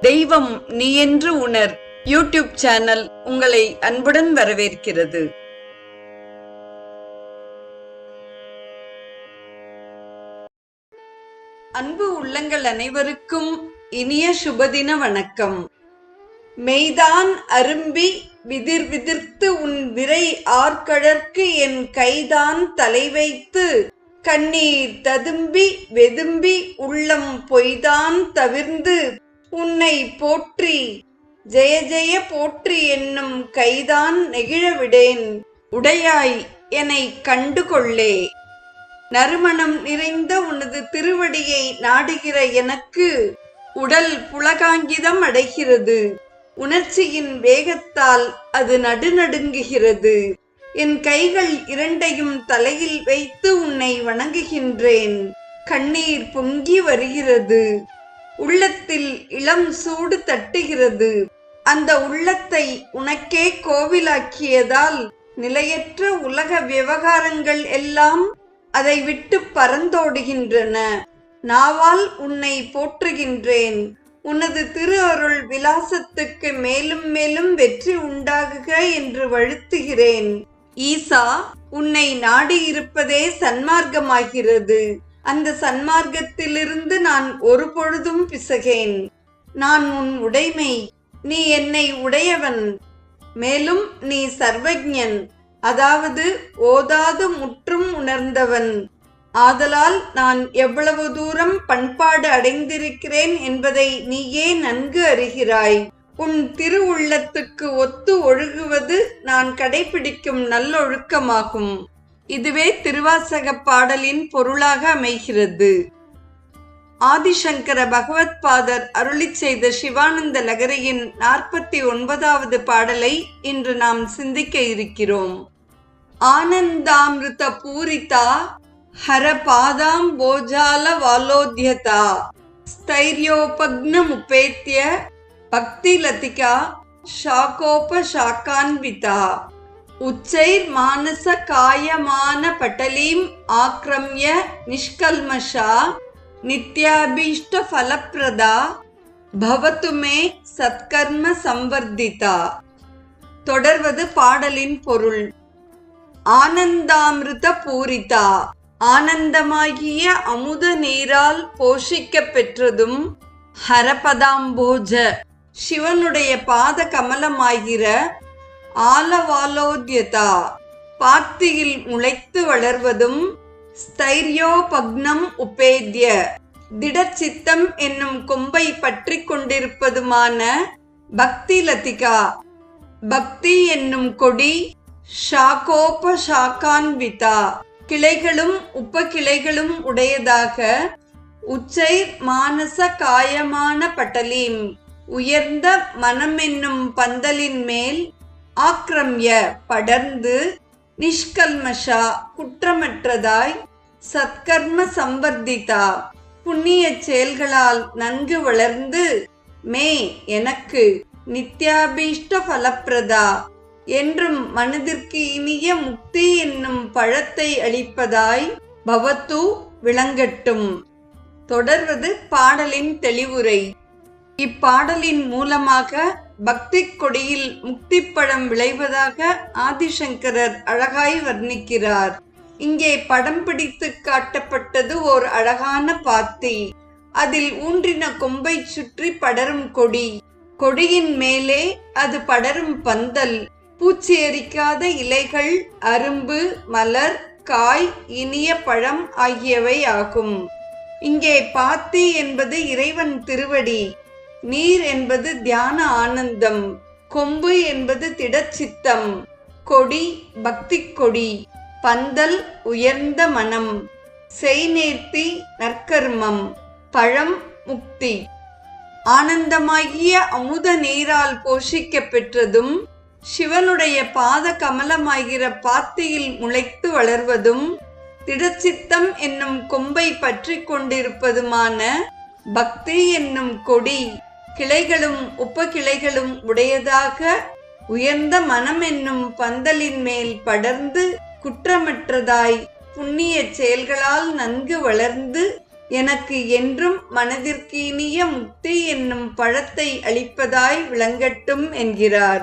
தெய்வம் நீ என்று உணர். யூடியூப் சேனல் உங்களை அன்புடன் வரவேற்கிறது. அன்பு உள்ளங்கள் அனைவருக்கும் இனிய சுபதின வணக்கம். மெய்தான் அரும்பி விதிர் விதிர்த்து உன் விரை ஆர்கழற்கு என் கைதான் தலை வைத்து கண்ணீர் ததும்பி வெதும்பி உள்ளம் பொய்தான் தவிர்ந்து உன்னை போற்றி. ஜெய ஜெய போற்றி என்னும் கைதான் நெகிழவிடேன் உடையாய் என்னை கண்டு கொள்ளே நறுமணம் நிறைந்த உனது திருவடியை நாடுகிற எனக்கு உடல் புலகாங்கிதம் அடைகிறது. உணர்ச்சியின் வேகத்தால் அது நடுநடுங்குகிறது. என் கைகள் இரண்டையும் தலையில் வைத்து உன்னை வணங்குகின்றேன். கண்ணீர் பொங்கி வருகிறது. உள்ளத்தில் இளம் சூடு தட்டுகிறது. அந்த உள்ளத்தை உனக்கே கோவிலாக்கியதால் நிலையற்ற உலக விவகாரங்கள் எல்லாம் அதை விட்டு பறந்தோடுகின்றன. நாவால் உன்னை போற்றுகின்றேன். உனது திரு அருள் விலாசத்துக்கு மேலும் மேலும் வெற்றி உண்டாகுக என்று வழுத்துகிறேன். ஈசா உன்னை நாடி இருப்பதே சன்மார்க்கமாகிறது. அந்த சன்மார்க்கத்திலிருந்து நான் ஒரு பொழுதும் பிசகேன். நான் உன் உடைமை நீ என்னை உடையவன். மேலும் நீ சர்வஜன் அதாவது ஓதாது முற்றும் உணர்ந்தவன். ஆதலால் நான் எவ்வளவு தூரம் பண்பாடு அடைந்திருக்கிறேன் என்பதை நீயே நன்கு அறிகிறாய். உன் திரு உள்ளத்துக்கு ஒத்து ஒழுகுவது நான் கடைபிடிக்கும் நல்லொழுக்கமாகும். இதுவே திருவாசக பாடலின் பொருளாக அமைகிறது. ஆதிசங்கர பகவத் பாதர் அருளி செய்த சிவானந்த லகரியின் நாற்பத்தி ஒன்பதாவது பாடலை இன்று நாம் சிந்திக்க இருக்கிறோம். ஆனந்தாமிருத பூரிதா ஹர பாதாம் போஜால வாலோத்யதா ஸ்தைரியோபக்னமுபேத்திய பக்தி லதிகா ஷாகோப ஷாக்கான்விதா உச்சைர் மானச காயமான பட்டலீம் ஆக்ரம்ய நிஷ்கல்மஷா நித்யாபீஷ்ட ஃபலப்பிரதா பவத்து மே சத்கர்ம சம்வர்திதா தொடர்வது பாடலின் பொருள். ஆனந்தாமிருத பூரிதா. ஆனந்தமாகிய அமுத நீரால் போஷிக்க பெற்றதும் ஹரபதாம்போஜ. சிவனுடைய பாத கமலமாகிற ஆலவாலோத்யதா. பாத்தியில் முளைத்து வளர்வதும் ஸ்தைரியோபக்னம் உபேத்ய. திடச்சித்தம் என்னும் கொம்பை பற்றி கொண்டிருப்பதுமான பக்தி லதிகா பக்தி என்னும் கொடி ஷாகோப ஷாகான்விதா கிளைகளும் உப்ப கிளைகளும் உடையதாக உச்சை மானச காயமான பட்டலீம். உயர்ந்த மனம் என்னும் பந்தலின் மேல் ஆக்ரம்ய படர்ந்து நிஷ்கல்மஷா குற்றமற்றதாய் சத்கர்ம சம்பர்திதா புண்ணிய செயல்களால் நன்கு வளர்ந்து மே எனக்கு நித்யாபீஷ்ட ஃபலப்பிரதா என்றும் மனதிற்கு இனிய முக்தி என்னும் பழத்தை அளிப்பதாய் பவத்து விளங்கட்டும். தொடர்வது பாடலின் தெளிவுரை. இப்பாடலின் மூலமாக பக்தி கொடியில் முக்தி பழம் விளைவதாக ஆதிசங்கரர் அழகாய் வர்ணிக்கிறார். இங்கே படம் பிடித்து காட்டப்பட்டது ஓர் அழகான பாத்தி. அதில் ஊன்றின கொம்பை சுற்றி படரும் கொடி. கொடியின் மேலே அது படரும் பந்தல். பூச்சி எரிக்காத இலைகள் அரும்பு மலர் காய் இனிய பழம் ஆகியவை ஆகும். இங்கே பாத்தி என்பது இறைவன் திருவடி. நீர் என்பது தியான ஆனந்தம் கொம்பு என்பது திடச்சித்தம் கொடி பக்தி கொடி பந்தல் உயர்ந்த மனம் செய்நேர்த்தி நற்கர்மம் பழம் முக்தி. ஆனந்தமாகிய அமுத நீரால் போஷிக்க பெற்றதும் சிவனுடைய பாத கமலமாகிற பாத்தியில் முளைத்து வளர்வதும் திடச்சித்தம் என்னும் கொம்பை பற்றி கொண்டிருப்பதுமான பக்தி என்னும் கொடி. கிளைகளும் உப்ப கிளைகளும் உடையதாக உயர்ந்த மனம் என்னும் பந்தலின் மேல் படர்ந்து குற்றமற்றதாய் புண்ணிய செயல்களால் நன்கு வளர்ந்து எனக்கு என்றும் மனதிற்கு இனிய முக்தி என்னும் பழத்தை அளிப்பதாய் விளங்கட்டும் என்கிறார்.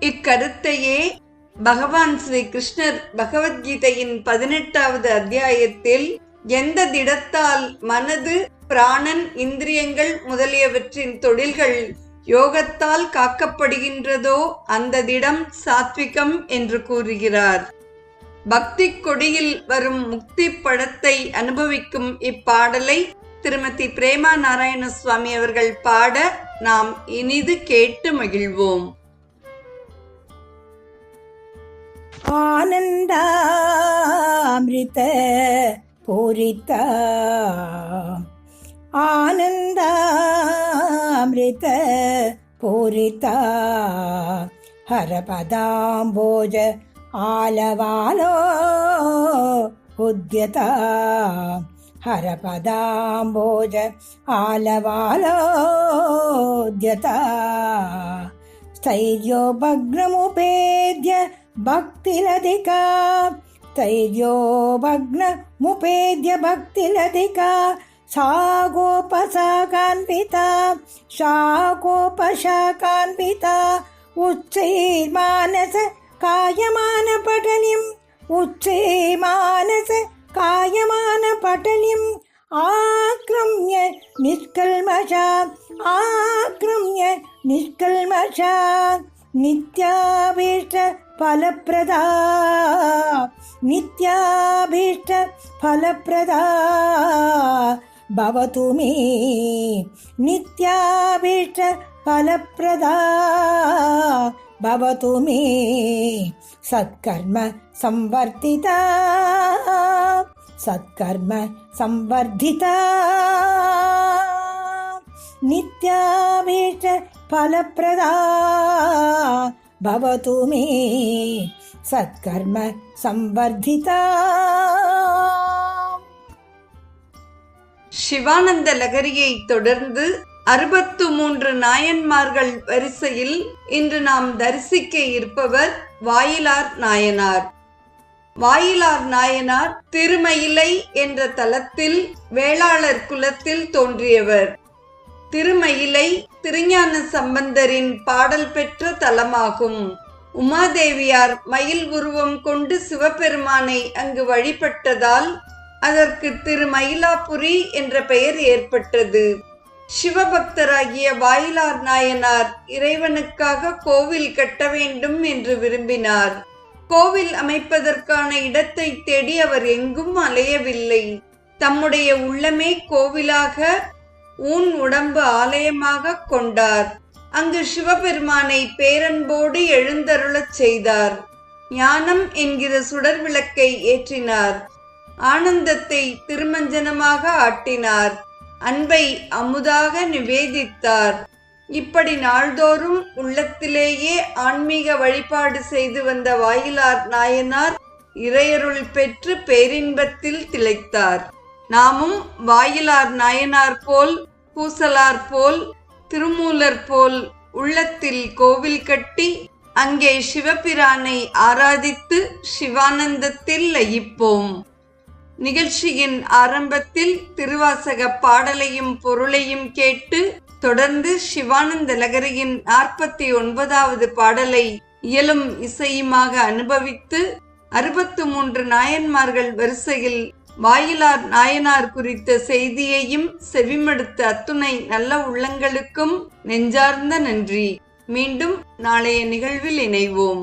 இக்கருத்தையே பகவான் ஸ்ரீ கிருஷ்ணர் பகவத்கீதையின் பதினெட்டாவது அத்தியாயத்தில் எந்த திடத்தால் மனது பிராணன் இந்திரியங்கள் முதலியவற்றின் தொழில்கள் யோகத்தால் காக்கப்படுகின்றதோ அந்த திடம் சாத்விகம் என்று கூறுகிறார். பக்தி கொடியில் வரும் முக்தி படத்தை அனுபவிக்கும் இப்பாடலை திருமதி பிரேமா நாராயண சுவாமி அவர்கள் பாட நாம் இனிது கேட்டு மகிழ்வோம். ஆனந்தா ஆனந்தாமிருத பூரித்தா आनन्दामृत पूरिता हरपदाम्बोज आलवालो उद्यता। हरपदाम्बोज आलवालोद्यता स्थैर्यो भग्नमुपेद्य भक्तिलधिका। स्थैर्यो സാഗോപസാകാൻവിത ശാഗോപശാകാൻവിത ഉച്ചൈർമാനസ കായമാന പടലിം ഉച്ചൈമാനസ കായമാന പടലിം ആക്രമ്യ നിഷ്കൽമഷ ആക്രമ്യ നിഷ്കൽമഷ നിത്യാഭീഷ്ട ഫലപ്രദ നിത്യാഭീഷ്ട ഫലപ്രദ. భవతు మే నిత్యాభీష్ట ఫలప్రదా భవతు మే సత్కర్మ సంవర్ధిత సత్కర్మ సంవర్ధిత నిత్యాభీష్ట ఫలప్రదా భవతు మే సత్కర్మ సంవర్ధితా சிவானந்த லகரியை தொடர்ந்து அறுபத்து மூன்று நாயன்மார்கள் வரிசையில் இன்று நாம் தரிசிக்க இருப்பவர் வாயிலார் நாயனார். வாயிலார் நாயனார் திருமயிலை என்ற தலத்தில் வேளாளர் குலத்தில் தோன்றியவர். திருமயிலை திருஞான சம்பந்தரின் பாடல் பெற்ற தலமாகும். உமாதேவியார் மயில் உருவம் கொண்டு சிவபெருமானை அங்கு வழிபட்டதால் அதற்கு திரு மயிலாபுரி என்ற பெயர் ஏற்பட்டது. சிவபக்தராகிய வாயிலார் நாயனார் இறைவனுக்காக கோவில் கட்ட வேண்டும் என்று விரும்பினார். கோவில் அமைப்பதற்கான இடத்தை தேடி அவர் எங்கும் அலையவில்லை. தம்முடைய உள்ளமே கோவிலாக ஊன் உடம்பு ஆலயமாக கொண்டார். அங்கு சிவபெருமானை பேரன்போடு எழுந்தருளச் செய்தார். ஞானம் என்கிற சுடர் விளக்கை ஏற்றினார். ஆனந்தத்தை திருமஞ்சனமாக ஆட்டினார். அன்பை அமுதாக நிவேதித்தார். இப்படி நாள்தோறும் உள்ளத்திலேயே ஆன்மீக வழிபாடு செய்து வந்த வாயிலார் நாயனார் இறையருள் பெற்று பேரின்பத்தில் திளைத்தார். நாமும் வாயிலார் நாயனார் போல் பூசலார் போல் திருமூலர் போல் உள்ளத்தில் கோவில் கட்டி அங்கே சிவபிரானை ஆராதித்து சிவானந்தத்தில் லயிப்போம். நிகழ்ச்சியின் ஆரம்பத்தில் திருவாசக பாடலையும் பொருளையும் கேட்டு தொடர்ந்து சிவானந்த லகரியின் நாற்பத்தி ஒன்பதாவது பாடலை இயலும் இசையுமாக அனுபவித்து அறுபத்து மூன்று நாயன்மார்கள் வரிசையில் வாயிலார் நாயனார் குறித்த செய்தியையும் செவிமடுத்த அத்துணை நல்ல உள்ளங்களுக்கும் நெஞ்சார்ந்த நன்றி. மீண்டும் நாளைய நிகழ்வில் இணைவோம்.